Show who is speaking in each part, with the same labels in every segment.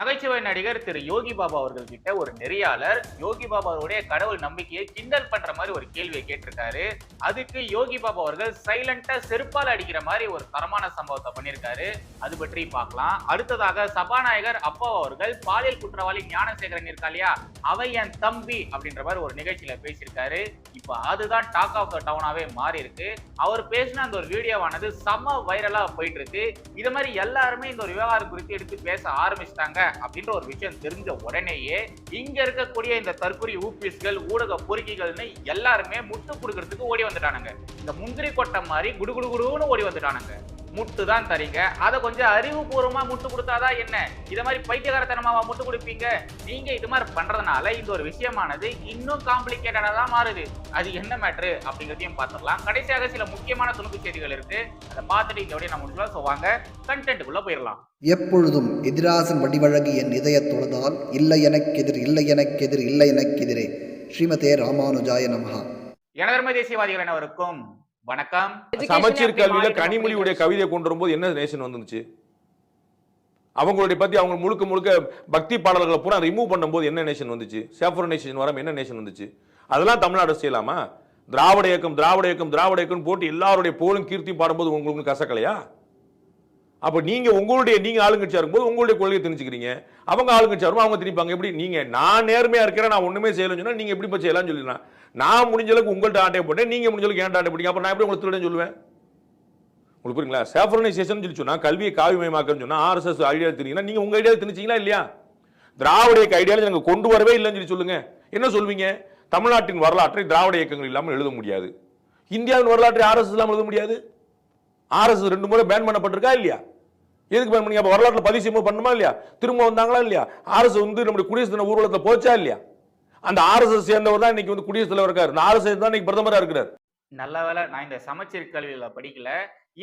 Speaker 1: நகைச்சுவை நடிகர் திரு யோகி பாபா அவர்கள் கிட்ட ஒரு நெறியாளர் யோகி பாபாவுடைய கடவுள் நம்பிக்கையை கிண்டல் பண்ற மாதிரி ஒரு கேள்வியை கேட்டிருக்காரு. அதுக்கு யோகி பாபா அவர்கள் சைலண்டா செருப்பால் அடிக்கிற மாதிரி ஒரு தரமான சம்பவத்தை பண்ணியிருக்காரு. அது பற்றி பார்க்கலாம். அடுத்ததாக சபாநாயகர் அப்பா அவர்கள் பாலியல் குற்றவாளி ஞானசேகரன் இருக்கா இல்லையா? அவை என் தம்பி அப்படின்ற மாதிரி ஒரு நிகழ்ச்சியில பேசியிருக்காரு. இப்போ அதுதான் டாக் ஆஃப் த டவுனாவே மாறி இருக்கு அவர் பேசின அந்த ஒரு வீடியோவானது செம வைரலா போயிட்டு இருக்கு இது மாதிரி எல்லாருமே இந்த ஒரு விவகாரம் குறித்து எடுத்து பேச ஆரம்பிச்சிட்டாங்க. அப்படின்ற ஒரு விஷயம் தெரிஞ்ச உடனேயே இங்க இருக்கக்கூடிய இந்த தற்கொலை ஊபிஸ்கள் ஊடக பொறுக்கிகள்னு எல்லாருமே முட்டு கொடுக்கறதுக்கு ஓடி வந்துட்டானுங்க. இந்த முந்திரி கொட்டை மாதிரி குடுகுடுகுடுன்னு ஓடி வந்துட்டானுங்க. முட்டு தான் தரீங்க. அதை கொஞ்சம் அறிவுபூர்வமா முட்டு கொடுத்தாதான் என்ன? இத மாதிரி பைத்தியகாரத்தனமாவா முட்டு கொடுப்பீங்க? நீங்க இது மாதிரி பண்றதுனால இந்த ஒரு விஷயமானது இன்னும் காம்ப்ளிகேட்டடா மாறுது. அது என்ன மேட்ரு அப்படிங்கிறதையும் பார்த்துடலாம். கடைசியாக சில முக்கியமான துணுக்கு செய்திகள் இருக்கு. அதை பார்த்துட்டு இதோடய நம்ம முடிச்சுலாம் ஸோ வாங்க கண்டென்ட்டுக்குள்ள போயிடலாம்.
Speaker 2: எப்பொழுதும் எதிராசன் வடிவழகு என் இதய தொழுதால் இல்லை எனக்கெதிர் இல்லை எனக்கெதிர் இல்லை எனக்கெதிரே ஸ்ரீமதே ராமானுஜாய நமஹா.
Speaker 1: எனதர்ம தேசியவாதிகள் அனைவருக்கும் வணக்கம்.
Speaker 3: சமச்சீர் கல்வியில கனிமொழியுடைய கவிதையை கொண்டு வரும்போது என்ன நேஷன் வந்துச்சு? அவங்களுடைய பத்தி அவங்க முழுக்க முழுக்க பக்தி பாடல்களை பூரா ரிமூவ் பண்ணும்போது என்ன நேஷன் வந்துச்சு? சேஃபர் நேஷன் வராம என்ன நேஷன் வந்துச்சு? அதெல்லாம் தமிழ்நாடு செய்யலாமா? திராவிட இயக்கம் திராவிட இயக்கம் திராவிட இயக்கம் போட்டு எல்லாருடைய புகழும் கீர்த்தியும் பாடும்போது உங்களுக்கு கசக்கலையா? அப்போ நீங்கள் உங்களுடைய நீங்கள் ஆளுங்கட்சியாக இருக்கும்போது உங்களுடைய கொள்கையை திணிச்சுக்கிறீங்க. அவங்க ஆளுங்கட்சியாக இருக்கும் அவங்க திணிப்பாங்க. எப்படி? நீங்கள் நான் நேர்மையாக இருக்கிறேன் நான் ஒன்றுமே செய்யலன்னு சொன்னால் நீங்கள் எப்படி இப்போ செய்யலாம்னு சொல்லிடலாம். நான் முடிஞ்ச அளவுக்கு உங்கள்கிட்ட ஆட்டையை போட்டேன் நீங்கள் முடிஞ்ச அளவுக்கு ஏன்ட்ட ஆட்டை போட்டீங்க. அப்போ நான் எப்படி உங்களுக்கு திருடன் சொல்லுவேன்? உங்களுக்கு புரியுங்களா? சேஃபர்னைசேஷன் சொல்லி சொன்னால் கல்வியை காவிமயமாக்கன்னு சொன்னால் ஆர்எஸ்எஸ் ஐடியா தெரியுங்கன்னா நீங்கள் உங்கள் ஐடியா திணிச்சிங்களா இல்லையா? திராவிட இயக்க ஐடியாவில் நாங்கள் கொண்டு வரவே இல்லைன்னு சொல்லி சொல்லுங்கள் என்ன சொல்வீங்க? தமிழ்நாட்டின் வரலாற்றை திராவிட இயக்கங்கள் இல்லாமல் எழுத முடியாது. இந்தியாவின் வரலாற்றை ஆர்எஸ்எஸ் இல்லாமல் எழுத முடியாது. ஆர்எஸ் ரெண்டு முறை பேன் பண்ணப்பட்டிருக்கா இல்லையா? எதுக்கு பேன் பண்ணி அப்போ வரலாற்றுல பதிவு செய்யும்போது பண்ணுமா இல்லையா? திரும்ப வந்தாங்களா இல்லையா? ஆர்எஸ் வந்து நம்முடைய குடியரசு தின ஊர்வலத்தில் போச்சா இல்லையா? அந்த ஆர்எஸ்எஸ் சேர்ந்தவர் தான் இன்னைக்கு வந்து குடியரசு தலைவர் இருக்காரு. இந்த தான் இன்னைக்கு பிரதமராக இருக்கிறார்.
Speaker 1: நல்ல வேலை நான் இந்த சமச்சீர் கல்வியில படிக்கல.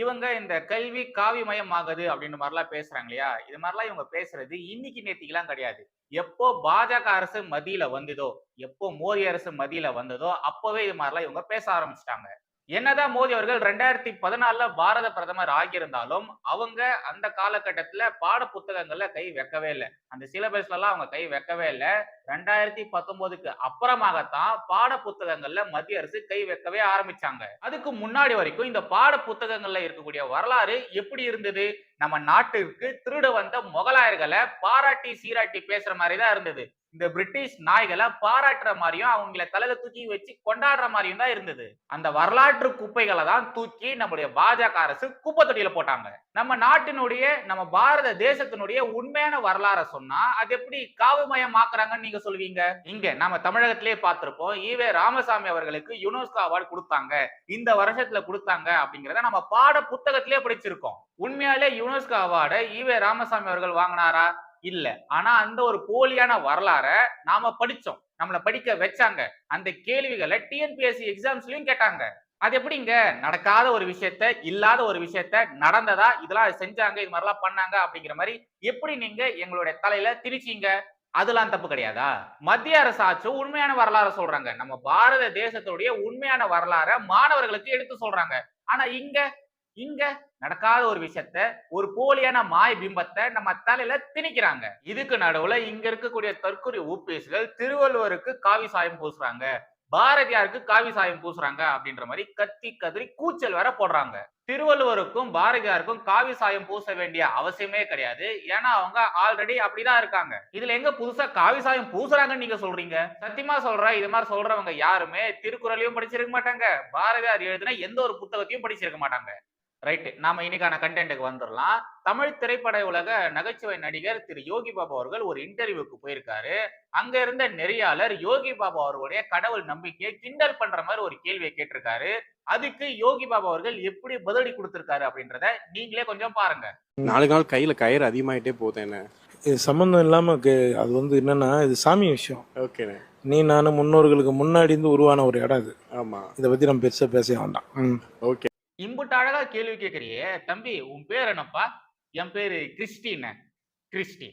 Speaker 1: இவங்க இந்த கல்வி காவிமயம் ஆகுது அப்படின்னு மாதிரிலாம் பேசுறாங்க இல்லையா? இது மாதிரிலாம் இவங்க பேசுறது இன்னைக்கு நேத்திக்கெல்லாம் கிடையாது. எப்போ பாஜக அரசு மதியில வந்ததோ எப்போ மோடி அரசு மதியில வந்ததோ அப்பவே இது மாதிரிலாம் இவங்க பேச ஆரம்பிச்சிட்டாங்க. என்னதான் மோடி அவர்கள் ரெண்டாயிரத்தி பதினாலுல பாரத பிரதமர் ஆகியிருந்தாலும் அவங்க அந்த காலகட்டத்துல பாட புத்தகங்கள்ல கை வைக்கவே இல்லை. அந்த சிலபஸ்ல எல்லாம் அவங்க கை வைக்கவே இல்லை. ரெண்டாயிரத்தி பத்தொன்பதுக்கு அப்புறமாகத்தான் பாட புத்தகங்கள்ல மத்திய அரசு கை வைக்கவே ஆரம்பிச்சாங்க. அதுக்கு முன்னாடி வரைக்கும் இந்த பாட புத்தகங்கள்ல இருக்கக்கூடிய வரலாறு எப்படி இருந்தது? நம்ம நாட்டிற்கு திருட வந்த முகலாயர்களை பாராட்டி சீராட்டி பேசுற மாதிரி தான் இருந்தது. இந்த பிரிட்டிஷ் நாய்களை பாராட்டுற மாதிரியும் அவங்கள தலையில தூக்கி வச்சு கொண்டாடுற மாதிரியும் தான் இருந்தது. அந்த வரலாற்று குப்பைகளை தான் தூக்கி நம்முடைய பாஜக அரசு குப்பை தொட்டியில போட்டாங்க. நம்ம நாட்டினுடைய நம்ம பாரத தேசத்தினுடைய உண்மையான வரலாறை சொன்னா அது எப்படி காவுமயம் ஆக்குறாங்கன்னு நீங்க சொல்வீங்க இங்க நம்ம தமிழகத்திலே பார்த்திருப்போம் ஈவே ராமசாமி அவர்களுக்கு யுனெஸ்கோ அவார்டு கொடுத்தாங்க. இந்த வருஷத்துல கொடுத்தாங்க அப்படிங்கறத நம்ம பாட புத்தகத்திலே படிச்சிருக்கோம். உண்மையாலே யுனெஸ்கோ அவார்டை ஈவே ராமசாமி அவர்கள் வாங்கினாரா? இல்ல. ஆனா அந்த ஒரு போலியான வரலாற நாம படிச்சோம். நம்மள படிக்க வச்சாங்க. அந்த கேள்விகளை டிஎன்பிஎஸ்சி எக்ஸாம்ஸ்லயும் கேட்டாங்க. அது எப்படிங்க? நடக்காத ஒரு விஷயத்த இல்லாத ஒரு விஷயத்த நடந்ததா? இதெல்லாம் செஞ்சாங்க இது மாதிரிலாம் பண்ணாங்க அப்படிங்கிற மாதிரி எப்படி நீங்க எங்களுடைய தலையில திரிச்சீங்க அதெல்லாம் தப்பு கிடையாதா? மத்திய அரசு ஆச்சும் உண்மையான வரலாறு சொல்றாங்க. நம்ம பாரத தேசத்துடைய உண்மையான வரலாற மாணவர்களுக்கு எடுத்து சொல்றாங்க. ஆனா இங்க இங்க நடக்காத ஒரு விஷயத்த ஒரு போலியான மாய பிம்பத்தை நம்ம தலையில திணிக்கிறாங்க. இதுக்கு நடுவுல இங்க இருக்கக்கூடிய தற்கொலை ஊப்பேசுகள் திருவள்ளுவருக்கு காவி சாயம் பூசுறாங்க. பாரதியாருக்கு காவி சாயம் பூசுறாங்க அப்படின்ற மாதிரி கத்தி கதறி கூச்சல் வேற போடுறாங்க. திருவள்ளுவருக்கும் பாரதியாருக்கும் காவி சாயம் பூச வேண்டிய அவசியமே கிடையாது. ஏன்னா அவங்க ஆல்ரெடி அப்படிதான் இருக்காங்க. இதுல எங்க புதுசா காவி சாயம் பூசுறாங்கன்னு நீங்க சொல்றீங்க? சத்தியமா சொல்றேன் இது மாதிரி சொல்றவங்க யாருமே திருக்குறளையும் படிச்சிருக்க மாட்டாங்க. பாரதியார் எழுதின எந்த ஒரு புத்தகத்தையும் படிச்சிருக்க மாட்டாங்க. ரைட் நாம இன்னைக்கான கண்டென்ட்டுக்கு வந்துடலாம் தமிழ் திரைப்பட உலக நகைச்சுவை நடிகர் திரு யோகி பாபா அவர்கள் ஒரு இன்டர்வியூக்கு போயிருக்காரு. அங்க இருந்த நெறியாளர் யோகி பாபா அவர்களுடைய கடவுள் நம்பிக்கையை கிண்டல் பண்ற மாதிரி ஒரு கேள்வியை கேட்டிருக்காரு. அதுக்கு யோகி பாபா அவர்கள் எப்படி பதிலடி கொடுத்திருக்காரு அப்படின்றத நீங்களே கொஞ்சம் பாருங்க.
Speaker 4: நாலு நாள் கையில கயிறு அதிகமாயிட்டே போகுது என்ன?
Speaker 5: இது சம்மந்தம் இல்லாம அது வந்து என்னன்னா இது சாமி விஷயம்.
Speaker 4: ஓகேண்ணே
Speaker 5: நீ நானும் முன்னோர்களுக்கு முன்னாடி இருந்து உருவான ஒரு இடம் இது
Speaker 4: ஆமா.
Speaker 5: இதை பத்தி நம்ம பெருசா பேச வேண்டாம். ம்.
Speaker 4: ஓகே.
Speaker 1: இம்புட்டு அழகா கேள்வி கேட்கறியே தம்பி உன் பேர் என்னப்பா? என் பேரு கிறிஸ்டின் கிறிஸ்டி.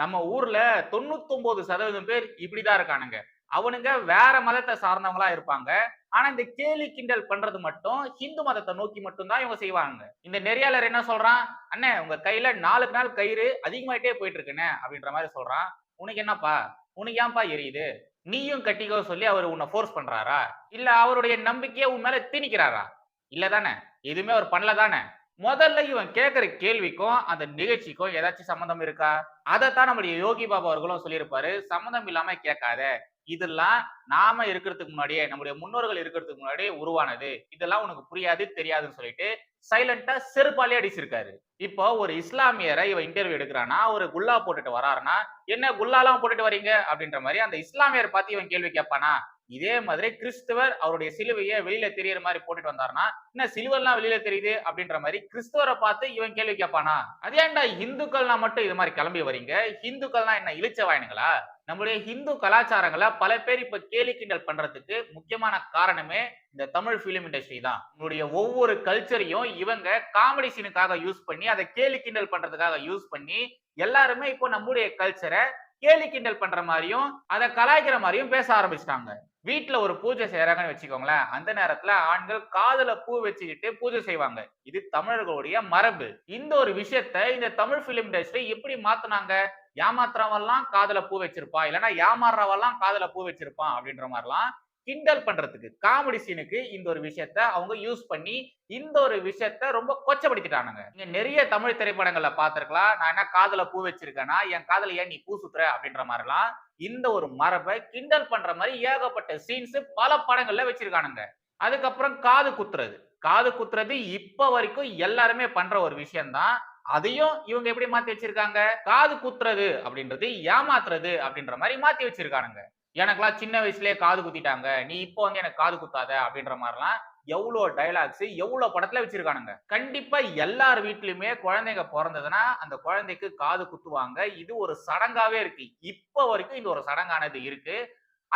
Speaker 1: நம்ம ஊர்ல தொண்ணூத்தொன்பது சதவீதம் பேர் இப்படிதான் இருக்கானுங்க. அவனுங்க வேற மதத்தை சார்ந்தவங்களா இருப்பாங்க. ஆனா இந்த கேலி கிண்டல் பண்றது மட்டும் ஹிந்து மதத்தை நோக்கி மட்டும்தான் இவங்க செய்வாங்க. இந்த நெறியாளர் என்ன சொல்றான்? அண்ணே உங்க கையில நாளுக்கு நாள் கயிறு அதிகமாயிட்டே போயிட்டு இருக்குண்ணே அப்படின்ற மாதிரி சொல்றான். உனக்கு என்னப்பா? உனக்கு ஏன்பா எரியுது? நீயும் கட்டிக்கோ சொல்லி அவர் உன்னை ஃபோர்ஸ் பண்றாரா? இல்ல அவருடைய நம்பிக்கையை உன் மேல திணிக்கிறாரா? இல்ல தானே? எதுவுமே அவர் பண்ணல தானே? முதல்ல இவன் கேட்கிற கேள்விக்கும் அந்த நிகழ்ச்சிக்கும் ஏதாச்சும் சம்மந்தம் இருக்கா? அதைத்தான் நம்முடைய யோகி பாபா அவர்களும் சொல்லியிருப்பாரு. சம்மந்தம் இல்லாம கேட்காத. இதெல்லாம் நாம இருக்கிறதுக்கு முன்னாடியே நம்முடைய முன்னோர்கள் இருக்கிறதுக்கு முன்னாடியே உருவானது. இதெல்லாம் உனக்கு புரியாது தெரியாதுன்னு சொல்லிட்டு சைலண்டா செருப்பாலே அடிச்சிருக்காரு. இப்போ ஒரு இஸ்லாமியரை இவன் இன்டர்வியூ எடுக்கிறானா ஒரு குல்லா போட்டுட்டு வராருன்னா என்ன குல்லாலாம் போட்டுட்டு வரீங்க அப்படின்ற மாதிரி அந்த இஸ்லாமியர் பார்த்து இவன் கேள்வி கேட்பானா? இதே மாதிரி கிறிஸ்துவர் அவருடைய சிலுவையை வெளியில தெரியற மாதிரி போட்டுட்டு வந்தாருன்னா என்ன சிலுவெல்லாம் வெளியில தெரியுது? அப்படின்ற மாதிரி கிறிஸ்துவரை பார்த்து இவன் கேள்வி கேட்பானா? அது ஏன்டா இந்துக்கள்னா மட்டும் இது மாதிரி கிளம்பி வரீங்க இந்துக்கள்னா என்ன இழிச்ச வாயினுங்களா நம்முடைய ஹிந்து கலாச்சாரங்களை பல பேர் இப்ப கேலி கிண்டல் பண்றதுக்கு முக்கியமான காரணமே இந்த தமிழ் பிலிம் இண்டஸ்ட்ரி தான். நம்மளுடைய ஒவ்வொரு கல்ச்சரையும் இவங்க காமெடி சீனுக்காக யூஸ் பண்ணி அதை கேலி கிண்டல் பண்றதுக்காக யூஸ் பண்ணி எல்லாருமே இப்போ நம்முடைய கல்ச்சரை கேலி கிண்டல் பண்ற மாதிரியும் அதை கலாய்க்கிற மாதிரியும் பேச ஆரம்பிச்சிட்டாங்க. வீட்டுல ஒரு பூஜை செய்யறாங்கன்னு வச்சுக்கோங்களேன் அந்த நேரத்துல ஆண்கள் காதல பூ வச்சுக்கிட்டு பூஜை செய்வாங்க. இது தமிழர்களுடைய மரபு. இந்த ஒரு விஷயத்த இந்த தமிழ் பிலிம் இண்டஸ்ட்ரி எப்படி மாத்தினாங்க? ஏமாத்துறவெல்லாம் காதல பூ வச்சிருப்பா இல்லைன்னா ஏமாறுறவெல்லாம் காதல பூ வச்சிருப்பான் அப்படின்ற மாதிரிலாம் கிண்டல் பண்றதுக்கு காமெடி சீனுக்கு இந்த ஒரு விஷயத்த அவங்க யூஸ் பண்ணி இந்த ஒரு விஷயத்த ரொம்ப கொச்சப்படுத்திட்டானுங்க. நீங்க நிறைய தமிழ் திரைப்படங்கள்ல பாத்திருக்கலாம் நான் என்ன காதல பூ வச்சிருக்கேன்னா என் காதல ஏன் நீ பூ சுத்துற அப்படின்ற மாதிரிலாம் இந்த ஒரு மரபை கிண்டல் பண்ற மாதிரி ஏகப்பட்ட சீன்ஸ் பல படங்கள்ல வச்சிருக்கானுங்க. அதுக்கப்புறம் காது குத்துறது. காது குத்துறது இப்ப வரைக்கும் எல்லாருமே பண்ற ஒரு விஷயம்தான். அதையும் இவங்க எப்படி மாத்தி வச்சிருக்காங்க? காது குத்துறது அப்படின்றது ஏமாத்துறது அப்படின்ற மாதிரி மாத்தி வச்சிருக்கானுங்க. எனக்குலாம் சின்ன வயசுலயே காது குத்திட்டாங்க. நீ இப்போ வந்து எனக்கு காது குத்தாத அப்படின்ற மாதிரிலாம் எவ்வளோ டைலாக்ஸ் எவ்வளோ படத்துல வச்சிருக்கானுங்க. கண்டிப்பா எல்லார் வீட்லயுமே குழந்தைங்க பிறந்ததுன்னா அந்த குழந்தைக்கு காது குத்துவாங்க. இது ஒரு சடங்காவே இருக்கு. இப்போ வரைக்கும் இது ஒரு சடங்கானது இருக்கு.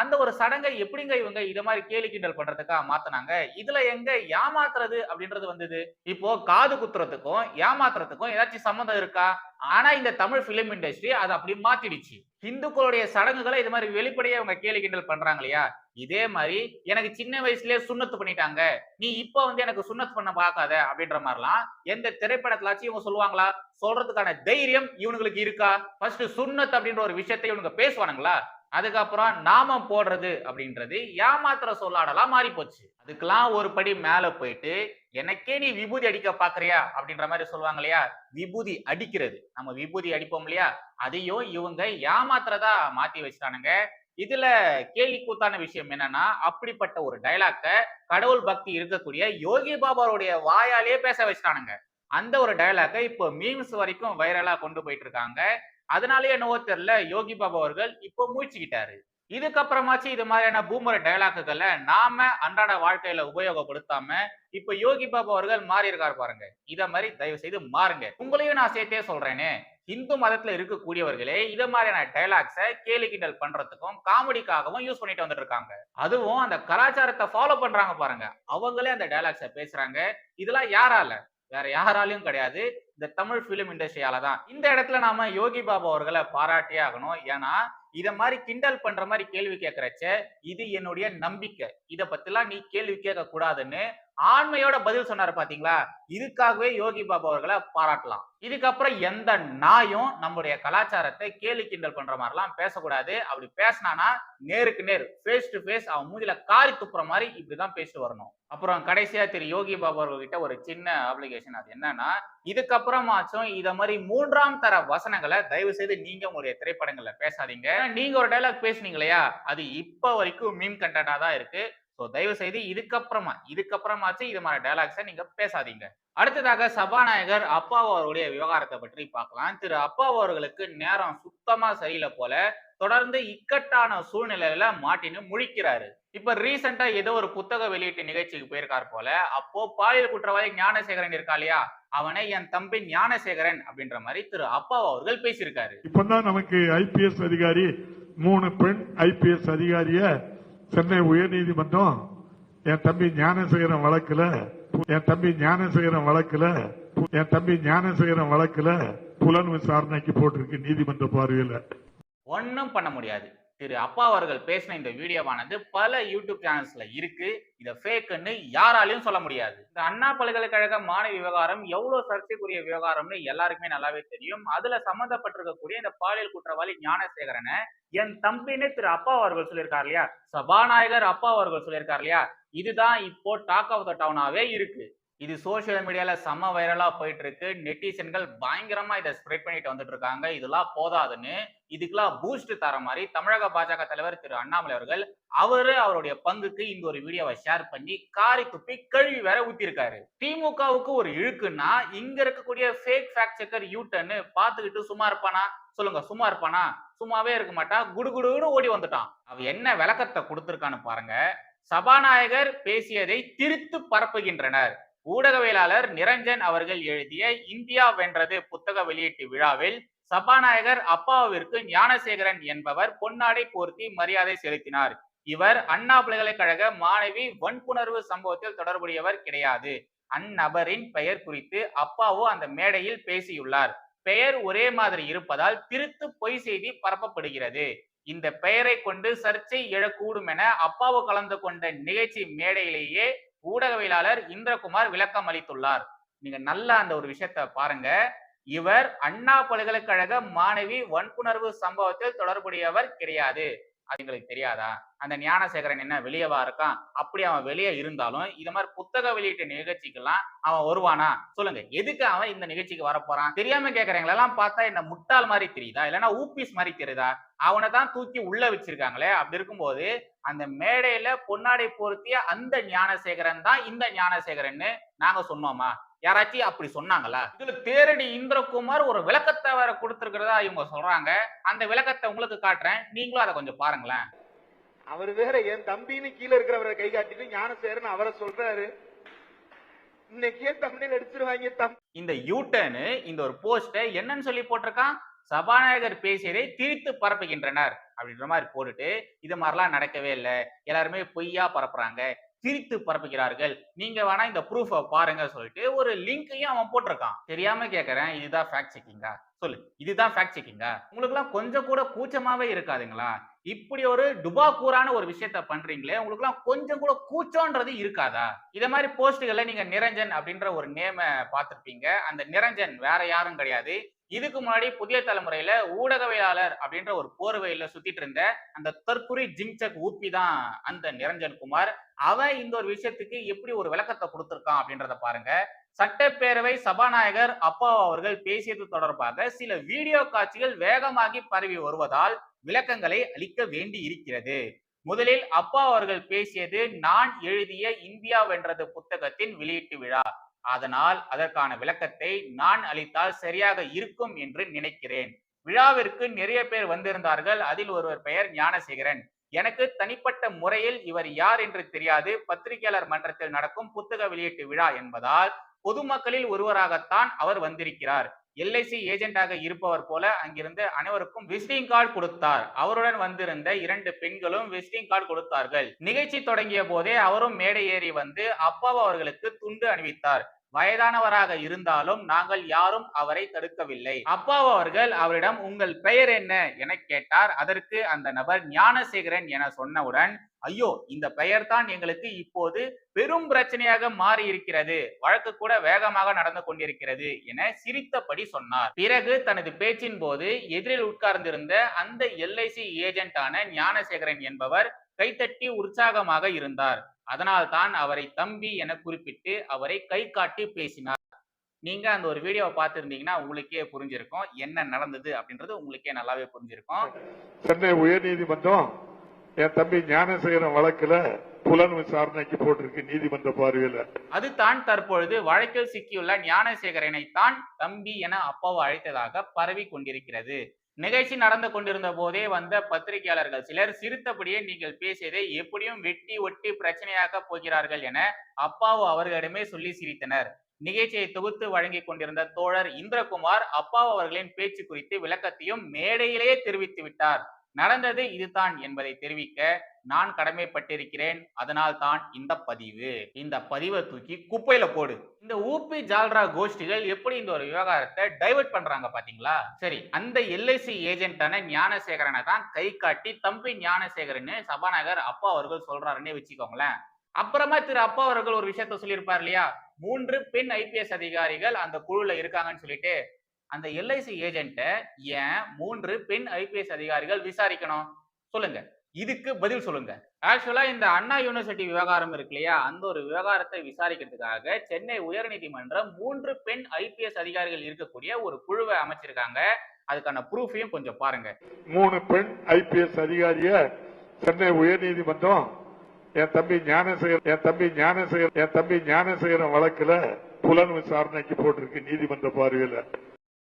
Speaker 1: அந்த ஒரு சடங்கை எப்படிங்க இவங்க இதை மாதிரி கேலி கிண்டல் பண்றதுக்காக மாத்தினாங்க? இதுல எங்க ஏமாத்துறது அப்படின்றது வந்தது. இப்போ காது குத்துறதுக்கும் ஏமாத்துறதுக்கும் ஏதாச்சும் சம்மந்தம் இருக்கா? ஆனா இந்த தமிழ் பிலிம் இண்டஸ்ட்ரி அதை அப்படி மாத்திடுச்சு. இந்துக்களுடைய சடங்குகளை இது மாதிரி வெளிப்படையா இவங்க கேலி கிண்டல் பண்றாங்க இல்லையா? இதே மாதிரி எனக்கு சின்ன வயசுலயே சுண்ணத்து பண்ணிட்டாங்க. நீ இப்போ வந்து எனக்கு சுண்ணத்து பண்ண பார்க்காத அப்படின்ற மாதிரிலாம் எந்த திரைப்படத்திலாச்சும் இவங்க சொல்லுவாங்களா? சொல்றதுக்கான தைரியம் இவனுங்களுக்கு இருக்கா? ஃபர்ஸ்ட் சுண்ணத் அப்படின்ற ஒரு விஷயத்தை இவனுங்க பேசுவானுங்களா? அதுக்கப்புறம் நாமம் போடுறது அப்படின்றது ஏமாத்திர சொல்லாடலாம் மாறி போச்சு அதுக்கெல்லாம் ஒரு படி மேல போயிட்டு எனக்கே நீ விபூதி அடிக்க பாக்குறியா? அப்படின்ற மாதிரி சொல்லுவாங்க இல்லையா? விபூதி அடிக்கிறது. நம்ம விபூதி அடிப்போம் இல்லையா? அதையும் இவங்க ஏமாத்துறதா மாத்தி வச்சுட்டானுங்க. இதுல கேலி கூத்தான விஷயம் என்னன்னா அப்படிப்பட்ட ஒரு டைலாக்க கடவுள் பக்தி இருக்கக்கூடிய யோகி பாபாவுடைய வாயாலேயே பேச வச்சுட்டானுங்க. அந்த ஒரு டைலாக்கை இப்போ மீம்ஸ் வரைக்கும் வைரலா கொண்டு போயிட்டு இருக்காங்க. அதனாலேயே என்னவோ தெரியல யோகி பாபா அவர்கள் இப்போ மூழ்கிக்கிட்டாரு இதுக்கப்புறமாச்சு இது மாதிரியான பூமர டயலாக்குகளை நாம அன்றாட வாழ்க்கையில உபயோகப்படுத்தாம இப்ப யோகி பாபா அவர்கள் மாறி இருக்காரு பாருங்க. இத மாதிரி தயவு செய்து மாறுங்க. உங்களையும் நான் சேர்த்தே சொல்றேனே. இந்து மதத்துல இருக்கக்கூடியவர்களே இத மாதிரியான டைலாக்ஸை கேலி கிண்டல் பண்றதுக்கும் காமெடிக்காகவும் யூஸ் பண்ணிட்டு வந்துட்டு இருக்காங்க. அதுவும் அந்த கலாச்சாரத்தை ஃபாலோ பண்றாங்க பாருங்க. அவங்களே அந்த டைலாக்ஸை பேசுறாங்க. இதெல்லாம் யாரால? வேற யாராலையும் கிடையாது. இந்த தமிழ் பிலிம் இண்டஸ்ட்ரியால தான் இந்த இடத்துல நாம யோகி பாபா அவர்களை பாராட்டியே ஆகணும். ஏன்னா இத மாதிரி கிண்டல் பண்ற மாதிரி கேள்வி கேட்கறச்ச இது என்னுடைய நம்பிக்கை. இத பத்திலாம் நீ கேள்வி கேட்க கூடாதுன்னு ஆண்மையோட பதில் சொன்னாரு பாத்தீங்களா? இதுக்காகவே யோகி பாபா அவர்களை பாராட்டலாம். இதுக்கப்புறம் எந்த நாயும் நம்முடைய கலாச்சாரத்தை கேலி கிண்டல் பண்ற மாதிரிலாம் பேசக்கூடாது. அப்படி பேசினானா நேருக்கு நேர் ஃபேஸ் டு ஃபேஸ் அவன் மூஞ்சில காரி துப்புற மாதிரி இப்படிதான் பேசிட்டு வரணும். அப்புறம் கடைசியா திரு யோகி பாபா அவர்கிட்ட ஒரு சின்ன அப்ளிகேஷன் அது என்னன்னா இதுக்கப்புறமாச்சும் இத மாதிரி மூன்றாம் தர வசனங்களை தயவு செய்து நீங்க உங்களுடைய திரைப்படங்கள்ல பேசாதீங்க. நீங்க ஒரு டைலாக் பேசுனீங்க இல்லையா அது இப்ப வரைக்கும் மீம் கண்டென்ட்டா தான் இருக்கு. ஸோ தயவு செய்து இதுக்கப்புறமா இதுக்கப்புறமாச்சும் இது மாதிரி டைலாக்ஸை நீங்க பேசாதீங்க. அடுத்ததாக சபாநாயகர் அப்பாவு அவருடைய விவகாரத்தை பற்றி பார்க்கலாம். திரு அப்பாவு அவர்களுக்கு நேரம் சுத்தமா சரியில்லை போல தொடர்ந்து இக்கட்டான சூழ்நிலையில மாட்டின்னு முழிக்கிறாரு. இப்ப ரீசெண்டா ஏதோ ஒரு புத்தக வெளியீட்டு நிகழ்ச்சிக்கு போயிருக்கார் போல அப்போ பாலியல் குற்றவாளி ஞானசேகரன் இருக்கா இல்லையா? அவனை என் தம்பி ஞானசேகரன் அப்படின்ற மாதிரி திரு அப்பா அவர்கள் பேசியிருக்காரு.
Speaker 6: இப்பதான் நமக்கு ஐபிஎஸ் அதிகாரி மூணு பெண் ஐபிஎஸ் அதிகாரிய சென்னை உயர்நீதிமன்றம் என் தம்பி ஞானசேகரன் வழக்குல என் தம்பி ஞானசேகரன் வழக்குல என் தம்பி ஞானசேகரன் வழக்குல புலன் விசாரணைக்கு போட்டிருக்கு நீதிமன்ற பார்வையில.
Speaker 1: ஒன்றும் பண்ண முடியாது. திரு அப்பா அவர்கள் பேசின இந்த வீடியோவானது பல யூடியூப் சேனல்ஸ்ல இருக்கு. இதை ஃபேக்குன்னு யாராலையும் சொல்ல முடியாது. இந்த அண்ணா பல்கலைக்கழக மாணவி விவகாரம் எவ்வளவு சர்ச்சைக்குரிய விவகாரம்னு எல்லாருக்குமே நல்லாவே தெரியும். அதுல சம்மந்தப்பட்டிருக்கக்கூடிய இந்த பாலியல் குற்றவாளி ஞானசேகரனை என் தம்பின்னு திரு அப்பா அவர்கள் சொல்லியிருக்கார் இல்லையா? சபாநாயகர் அப்பா அவர்கள் சொல்லியிருக்கார் இல்லையா? இதுதான் இப்போ டாக் ஆஃப் த டவுனாவே இருக்கு. இது சோஷியல் மீடியால செம்ம வைரலா போயிட்டு இருக்கு நெட்டிசன்கள் பயங்கரமா இதை ஸ்ப்ரெட் பண்ணிட்டு வந்துட்டு இருக்காங்க இதெல்லாம் போதாதுன்னு இதுக்கெல்லாம் பூஸ்ட் தர மாதிரி தமிழக பாஜக தலைவர் திரு அண்ணாமலை அவர்கள் அவரு அவருடைய பங்குக்கு இந்த ஒரு வீடியோவை ஷேர் பண்ணி காரி துப்பி கழுவி வேற ஊத்திருக்காரு திமுகவுக்கு ஒரு இழுக்குன்னா இங்க இருக்கக்கூடிய ஃபேக் ஃபேக்ட் செக்கர் யூட்டன்னு பாத்துக்கிட்டு சும்மா இருப்பானா? சொல்லுங்க சும்மா இருப்பானா? சும்மாவே இருக்க மாட்டான் குடுகுடுன்னு ஓடி வந்துட்டான். அவ என்ன விளக்கத்தை கொடுத்துருக்கான்னு பாருங்க. சபாநாயகர் பேசியதை திரித்து பரப்புகின்றனர். ஊடகவியலாளர் நிரஞ்சன் அவர்கள் எழுதிய இந்தியா வென்றது புத்தக வெளியீட்டு விழாவில் சபாநாயகர் அப்பாவிற்கு ஞானசேகரன் என்பவர் பொன்னாடை போர்த்தி மரியாதை செலுத்தினார். இவர் அண்ணா பல்கலைக்கழக மாணவி வன்புணர்வு சம்பவத்தில் தொடர்புடையவர் கிடையாது. அந்நபரின் பெயர் குறித்து அப்பாவோ அந்த மேடையில் பேசியுள்ளார். பெயர் ஒரே மாதிரி இருப்பதால் திருத்து பொய் செய்தி பரப்பப்படுகிறது. இந்த பெயரை கொண்டு சர்ச்சை எழக்கூடும் என அப்பாவு கலந்து கொண்ட நிகழ்ச்சி மேடையிலேயே ஊடகவியலாளர் இந்திரகுமார் விளக்கம் அளித்துள்ளார். நீங்க நல்லா அந்த ஒரு விஷயத்த பாருங்க. இவர் அண்ணா பல்கலைக்கழக மாணவி வன்புணர்வு சம்பவத்தில் தொடர்புடையவர் கிடையாது. அது எங்களுக்கு தெரியாதா? அந்த ஞானசேகரன் என்ன வெளியவா இருக்கான்? அப்படி அவன் வெளியே இருந்தாலும் இது மாதிரி புத்தக வெளியீட்டு நிகழ்ச்சிக்கெல்லாம் அவன் வருவானா? சொல்லுங்க. எதுக்கு அவன் இந்த நிகழ்ச்சிக்கு வரப்போறான்? தெரியாம கேட்குறவங்களெல்லாம் பார்த்தா என்ன முட்டாள் மாதிரி தெரியுதா? இல்லைன்னா ஊபிஸ் மாதிரி தெரியுதா? அவனை தான் தூக்கி உள்ள வச்சிருக்காங்களே. அப்படி இருக்கும்போது அந்த மேடையில பொன்னாடை பொருத்திய அந்த ஞானசேகரன் தான் இந்த ஞானசேகரன்னு நாங்க சொன்னோமா? யாராச்சும் அப்படி சொன்னாங்களா? இதுல தேரடி இந்திரகுமார் ஒரு விளக்கத்தை வேற கொடுத்திருக்கிறதா இவங்க சொல்றாங்க. அந்த விளக்கத்தை உங்களுக்கு காட்டுறேன். நீங்களும் அதை கொஞ்சம் பாருங்களேன்.
Speaker 7: அவர் வேற என் தம்பின்னு கீழே இருக்கிறவரை கை காட்டிட்டு ஞானசேரன் அவரை சொல்றாரு. இன்னைக்கே தமிழில் அடிச்சிருவாங்க தம்?
Speaker 1: இந்த யூட்டர்னு இந்த ஒரு போஸ்ட என்னன்னு சொல்லி போட்டிருக்கான்? சபாநாயகர் பேசியதை திரித்து பரப்புகின்றனர். அப்படின்ற மாதிரி போட்டுட்டு இது மாதிரிலாம் நடக்கவே இல்லை. எல்லாருமே பொய்யா பரப்புறாங்க. திரித்து பரப்புகிறார்கள். நீங்க வேணா இந்த ப்ரூஃப பாருங்க சொல்லிட்டு ஒரு லிங்கையும் அவன் போட்டிருக்கான். தெரியாம கேக்குறேன். இதுதான் ஃபேக்ட் செக்கிங்கா சொல்லு. இதுதான் ஃபேக்ட் செக்கிங்கா உங்களுக்கு எல்லாம் கொஞ்சம் கூட கூச்சமாவே இருக்காதுங்களா? இப்படி ஒரு டுபாக்கூரான ஒரு விஷயத்த பண்றீங்களே உங்களுக்கு எல்லாம் கொஞ்சம் கூட கூச்சம்ன்றது இருக்காதா? இத மாதிரி போஸ்டுகள்ல நீங்க நிரஞ்சன் அப்படின்ற ஒரு நேம பார்த்துருப்பீங்க. அந்த நிரஞ்சன் வேற யாரும் கிடையாது. இதுக்கு முன்னாடி புதிய தலைமுறையில ஊடகவியலாளர் அப்படின்ற ஒரு போர்வையில சுத்திட்டு இருந்த அந்த தற்குறி ஜிங்சக் ஊப்பி தான் அந்த நிரஞ்சன் குமார். அவன் இந்த ஒரு விஷயத்துக்கு எப்படி ஒரு விளக்கத்தை கொடுத்துருக்கான் அப்படின்றத பாருங்க. சட்டப்பேரவை சபாநாயகர் அப்பா அவர்கள் பேசியது தொடர்பாக சில வீடியோ காட்சிகள் வேகமாகி பரவி வருவதால் விளக்கங்களை அளிக்க வேண்டி இருக்கிறது முதலில் அப்பா அவர்கள் பேசியது நான் எழுதிய இந்தியா வென்றது புத்தகத்தின் வெளியீட்டு விழா. அதனால் அதற்கான விளக்கத்தை நான் அளித்தால் சரியாக இருக்கும் என்று நினைக்கிறேன். விழாவிற்கு நிறைய பேர் வந்திருந்தார்கள். அதில் ஒருவர் பெயர் ஞானசேகரன். எனக்கு தனிப்பட்ட முறையில் இவர் யார் என்று தெரியாது. பத்திரிகையாளர் மன்றத்தில் நடக்கும் புத்தக வெளியீட்டு விழா என்பதால் பொதுமக்களில் ஒருவராகத்தான் அவர் வந்திருக்கிறார். எல்ஐசி ஏஜென்டாக இருப்பவர் போல அங்கிருந்து அனைவருக்கும் விசிட்டிங் கார்டு கொடுத்தார். அவருடன் வந்திருந்த இரண்டு பெண்களும் விசிட்டிங் கார்டு கொடுத்தார்கள். நிகழ்ச்சி தொடங்கிய போதே அவரும் மேடை ஏறி வந்து அப்பாவு அவர்களுக்கு துண்டு அணிவித்தார். வயதானவராக இருந்தாலும் நாங்கள் யாரும் அவரை தடுக்கவில்லை. அப்பாவு அவர்கள் அவரிடம் உங்கள் பெயர் என்ன? என கேட்டார். அதற்கு அந்த நபர் ஞானசேகரன் என சொன்னவுடன் ஐயோ இந்த பெயர் தான் எங்களுக்கு இப்போது பெரும் பிரச்சனையாக மாறி இருக்கிறது வழக்கு கூட வேகமாக நடந்து கொண்டிருக்கிறது என சிரித்தபடி சொன்னார். பிறகு தனது பேச்சின் போது எதிரில் உட்கார்ந்திருந்த அந்த எல்ஐசி ஏஜென்டான ஞானசேகரன் என்பவர் கைத்தட்டி உற்சாகமாக இருந்தார். அதனால் தான் அவரை தம்பி என குறிப்பிட்டு அவரை கை காட்டி பேசினார். நீங்க அந்த ஒரு வீடியோவை பார்த்திருந்தீங்கன்னா உங்களுக்கே புரிஞ்சிருக்கும். என்ன நடந்தது அப்படின்றது உங்களுக்கே நல்லாவே புரிஞ்சிருக்கும்.
Speaker 6: சென்னை உயர்நீதிமன்றம் என் தம்பி ஞானசேகரன் வழக்குல புலன் விசாரணைக்கு போட்டிருக்கு நீதிமன்ற பார்வையில.
Speaker 1: அதுதான் தற்பொழுது வழக்கில் சிக்கியுள்ள ஞானசேகரனை தான் தம்பி என அப்பாவு அழைத்ததாக பரவி கொண்டிருக்கிறது. நிகழ்ச்சி நடந்து கொண்டிருந்த போதே வந்த பத்திரிகையாளர்கள் சிலர் சிரித்தபடியே நீங்கள் பேசியதை எப்படியும் வெட்டி ஒட்டி பிரச்சனையாக போகிறார்கள் என அப்பாவு அவர்களிடமே சொல்லி சிரித்தனர். நிகழ்ச்சியை தொகுத்து வழங்கிக் கொண்டிருந்த தோழர் இந்திரகுமார் அப்பாவு அவர்களின் பேச்சு குறித்து விளக்கத்தையும் மேடையிலேயே தெரிவித்து விட்டார். நடந்தது இதுதான் என்பதை தெரிவிக்க நான் கடமைப்பட்டிருக்கிறேன். அதனால் தான் இந்த பதிவு. இந்த பதிவை தூக்கி குப்பையில போடு. இந்த ஊபி ஜால்ரா கோஷ்டிகள் எப்படி இந்த ஒரு விவகாரத்தை டைவர்ட் பண்றாங்க பாத்தீங்களா? சரி அந்த எல்ஐசி ஏஜென்ட்டான ஞானசேகரனை தான் கை காட்டி தம்பி ஞானசேகரன் சபாநாயகர் அப்பா அவர்கள் சொல்றாருன்னே வச்சுக்கோங்களேன். அப்புறமா திரு அப்பா அவர்கள் ஒரு விஷயத்த சொல்லியிருப்பார் இல்லையா? மூன்று பெண் ஐபிஎஸ் அதிகாரிகள் அந்த குழுல இருக்காங்கன்னு சொல்லிட்டு அந்த எல்ஐசி ஏஜென்ட்டை ஏன் மூன்று பெண் ஐபிஎஸ் அதிகாரிகள் விசாரிக்கணும்? சொல்லுங்க. இதுக்கு பதில் சொல்லுங்க. ஆக்சுவலா இந்த அண்ணா யூனிவர்சிட்டி விவகாரம் இருக்கு இல்லையா? அந்த ஒரு விவகாரத்தை விசாரிக்கிறதுக்காக சென்னை உயர்நீதிமன்றம் மூன்று பெண் ஐபிஎஸ் அதிகாரிகள் இருக்கக்கூடிய ஒரு குழுவை அமைச்சிருக்காங்க. அதுக்கான ப்ரூஃபையும் கொஞ்சம் பாருங்க.
Speaker 6: மூணு பெண் ஐபிஎஸ் அதிகாரிய சென்னை உயர்நீதிமன்றம் என் தம்பி ஞானசேகர் என் தம்பி ஞானசேகர் என் தம்பி ஞானசேகரன் வழக்குல புலன் விசாரணைக்கு போட்டிருக்கு நீதிமன்ற பார்வையில.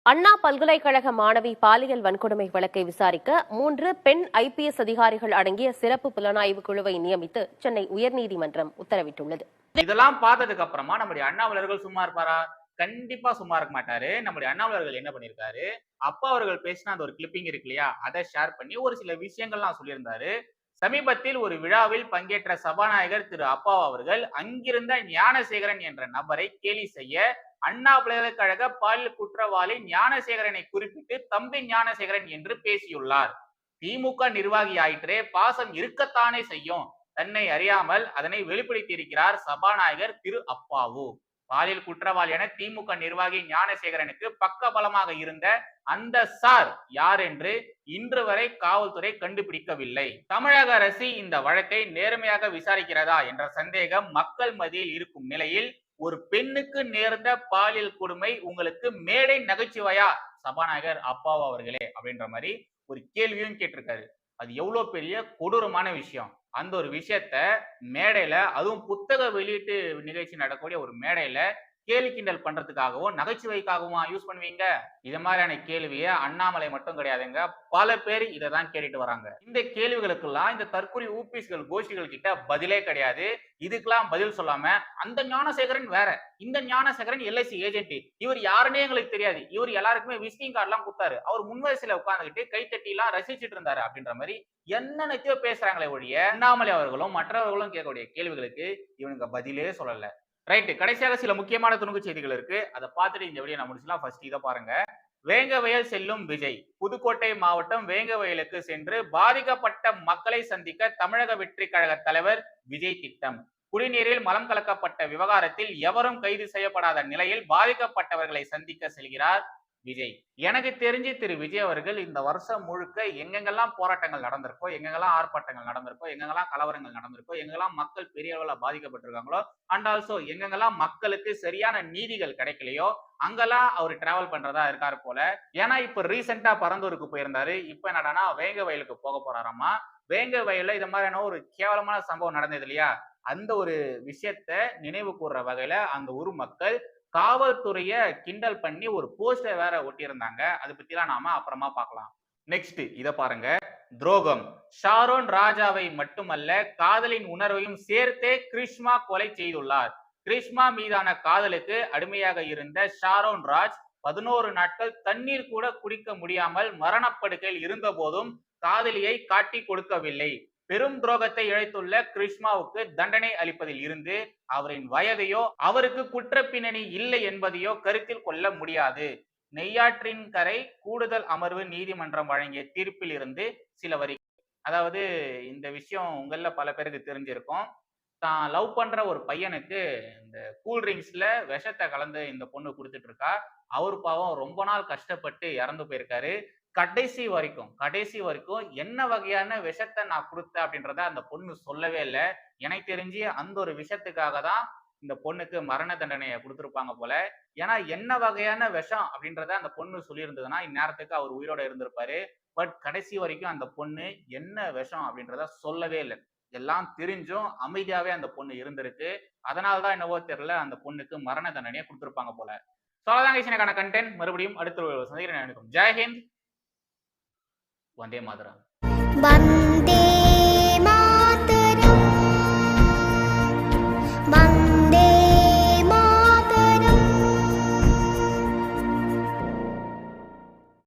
Speaker 8: அண்ணா பல்கலைக்கழக மாணவி பாலியல் வன்கொடுமை வழக்கை விசாரிக்க மூன்று பெண் ஐபிஎஸ் அதிகாரிகள் அடங்கிய சிறப்பு புலனாய்வு குழுவை நியமித்து சென்னை உயர்நீதிமன்றம் உத்தரவிட்டுள்ளது.
Speaker 1: இதெல்லாம் பார்த்ததுக்கு அப்புறமா நம்முடைய அண்ணாமலர்கள் சும்மா இருப்பாரா? கண்டிப்பா சும்மா இருக்க மாட்டாரு. நம்முடைய அண்ணாமலர்கள் என்ன பண்ணிருக்காரு அப்பா அவர்கள் பேசின அந்த ஒரு கிளிப்பிங் இருக்கு இல்லையா? அதை ஷேர் பண்ணி ஒரு சில விஷயங்கள்லாம் சொல்லியிருந்தாரு. சமீபத்தில் ஒரு விழாவில் பங்கேற்ற சபாநாயகர் திரு அப்பா அவர்கள் அங்கிருந்த ஞானசேகரன் என்ற நபரை கேலி செய்ய அண்ணா பல்கலைக்கழக பாலியல் குற்றவாளி ஞானசேகரனை குறிப்பிட்டு தம்பி ஞானசேகரன் என்று பேசியுள்ளார். திமுக நிர்வாகி ஆயிற்றே பாசம் இருக்கத்தானே செய்யும். தன்னை அறியாமல் அதனை வெளிப்படுத்தியிருக்கிறார் சபாநாயகர் திரு அப்பாவு. பாலியல் குற்றவாளி என திமுக நிர்வாகி ஞானசேகரனுக்கு பக்க பலமாக இருந்த அந்த சார் யார் என்று இன்று வரை காவல்துறை கண்டுபிடிக்கவில்லை. தமிழக அரசு இந்த வழக்கை நேர்மையாக விசாரிக்கிறதா என்ற சந்தேகம் மக்கள் மத்தியில் இருக்கும் நிலையில் ஒரு பெண்ணுக்கு நேர்ந்த பாலியல் கொடுமை உங்களுக்கு மேடை நகைச்சுவையா? சபாநாயகர் அப்பாவா அவர்களே அப்படின்ற மாதிரி ஒரு கேள்வியும் கேட்டிருக்காரு. அது எவ்வளவு பெரிய கொடூரமான விஷயம். அந்த ஒரு விஷயத்த மேடையில அதுவும் புத்தக வெளியீட்டு நிகழ்ச்சி நடக்கக்கூடிய ஒரு மேடையில கேலி கிண்டல் பண்றதுக்காகவோ நகைச்சுவைக்காகவும் யூஸ் பண்ணுவீங்க? இது மாதிரியான கேள்வியை அண்ணாமலை மட்டும் கிடையாதுங்க. பல பேர் இதை தான் கேட்டுட்டு வராங்க. இந்த கேள்விகளுக்கெல்லாம் இந்த தற்கொலை ஊபிஸ்கள் கோஷ்டிகள் கிட்ட பதிலே கிடையாது. இதுக்கெல்லாம் பதில் சொல்லாம அந்த ஞானசேகரன் வேற. இந்த ஞானசேகரன் எல்ஐசி ஏஜென்ட் இவர் யாருன்னே எங்களுக்கு தெரியாது. இவர் எல்லாருக்குமே விசிட்டிங் கார்டெல்லாம் கொடுத்தாரு. அவர் முன்வரிசையில உட்காந்துக்கிட்டு கைத்தட்டி எல்லாம் ரசிச்சுட்டு இருந்தாரு அப்படின்ற மாதிரி என்னென்னத்தையோ பேசுறாங்களே ஒழிய அண்ணாமலை அவர்களும் மற்றவர்களும் கேட்கக்கூடிய கேள்விகளுக்கு இவனுக்கு பதிலே சொல்லலை. ரைட்டு கடைசியாக சில முக்கியமான துணுக்கு செய்திகள் இருக்கு. அதை பார்த்துட்டு இந்த வீடியோ நான் முடிச்சலாம் ஃபர்ஸ்ட் இதை பாருங்க. வேங்கவயல் செல்லும் விஜய். புதுக்கோட்டை மாவட்டம் வேங்கவயலுக்கு சென்று பாதிக்கப்பட்ட மக்களை சந்திக்க தமிழக வெற்றி கழக தலைவர் விஜய் திட்டம். குடிநீரில் மலம் கலக்கப்பட்ட விவகாரத்தில் எவரும் கைது செய்யப்படாத நிலையில் பாதிக்கப்பட்டவர்களை சந்திக்க செல்கிறார் விஜய். எனக்கு தெரிஞ்சு திரு. விஜய் அவர்கள் இந்த வருஷம் முழுக்க எங்கெங்கெல்லாம் போராட்டங்கள் நடந்திருக்கோ எங்கெங்கெல்லாம் ஆர்ப்பாட்டங்கள் நடந்திருக்கோ எங்கெங்கெல்லாம் கலவரங்கள் நடந்திருக்கோ எங்கெல்லாம் மக்கள் பெரிய அளவில் பாதிக்கப்பட்டிருக்காங்களோ அண்ட் ஆல்சோ எங்கெங்கெல்லாம் மக்களுக்கு சரியான நீதிகள் கிடைக்கலையோ அங்கெல்லாம் அவர் டிராவல் பண்றதா இருக்காரு போல. ஏன்னா இப்ப ரீசெண்டா பரந்தூருக்கு போயிருந்தாரு. இப்ப என்னடானா வேங்க வயலுக்கு போக போறாராமா? வேங்க வயல்ல இது மாதிரியான ஒரு கேவலமான சம்பவம் நடந்தது இல்லையா? அந்த ஒரு விஷயத்த நினைவு கூறுற வகையில அந்த ஊர் மக்கள் காவல்துறைய கிண்டல் பண்ணி ஒரு போஸ்டர் வேற ஒட்டியிருந்தாங்க. அதை பத்திலாம் நாம அப்புறமா பார்க்கலாம். நெக்ஸ்ட் இதை பாருங்க. துரோகம். ஷாரோன் ராஜாவை மட்டுமல்ல காதலின் உணர்வையும் சேர்த்தே கிருஷ்மா கொலை செய்துள்ளார். கிருஷ்மா மீதான காதலுக்கு அடிமையாக இருந்த ஷாரோன் ராஜ் பதினோரு நாட்கள் தண்ணீர் கூட குடிக்க முடியாமல் மரணப்படுக்கையில் இருந்த போதும் காதலியை காட்டி கொடுக்கவில்லை. பெரும் துரோகத்தை இழைத்துள்ள கிருஷ்மாவுக்கு தண்டனை அளிப்பதில் இருந்து அவரின் வயதையோ அவருக்கு குற்ற பின்னணி இல்லை என்பதையோ கருத்தில் கொள்ள முடியாது. நெய்யாற்றின் கரை கூடுதல் அமர்வு நீதிமன்றம் வழங்கிய தீர்ப்பில் இருந்து சில வரி அதாவது இந்த விஷயம் உங்கள பல பேருக்கு தெரிஞ்சிருக்கும். தான் லவ் பண்ற ஒரு பையனுக்கு இந்த கூல்ட்ரிங்க்ஸ்ல விஷத்தை கலந்து இந்த பொண்ணு கொடுத்துட்டு இருக்கா. அவர் பாவம் ரொம்ப நாள் கஷ்டப்பட்டு இறந்து போயிருக்காரு. கடைசி வரைக்கும் கடைசி வரைக்கும் என்ன வகையான விஷத்தை நான் கொடுத்தேன் அப்படின்றத அந்த பொண்ணு சொல்லவே இல்லை. எனக்கு தெரிஞ்சு அந்த ஒரு விஷயத்துக்காக தான் இந்த பொண்ணுக்கு மரண தண்டனையை கொடுத்துருப்பாங்க போல. ஏன்னா என்ன வகையான விஷம் அப்படின்றத அந்த பொண்ணு சொல்லியிருந்ததுன்னா இந்நேரத்துக்கு அவர் உயிரோட இருந்திருப்பாரு. பட் கடைசி வரைக்கும் அந்த பொண்ணு என்ன விஷம் அப்படின்றத சொல்லவே இல்லை. எல்லாம் தெரிஞ்சும் அமைதியாவே அந்த பொண்ணு இருந்திருக்கு. அதனால தான் என்னவோ தெரியல அந்த பொண்ணுக்கு மரண தண்டனையை கொடுத்துருப்பாங்க போல. சோழதாங்க கண்டென்ட் மறுபடியும் அடுத்த ஒரு சந்திக்கிறேன். ஜெயஹிந்த் वंदे
Speaker 9: मातरम।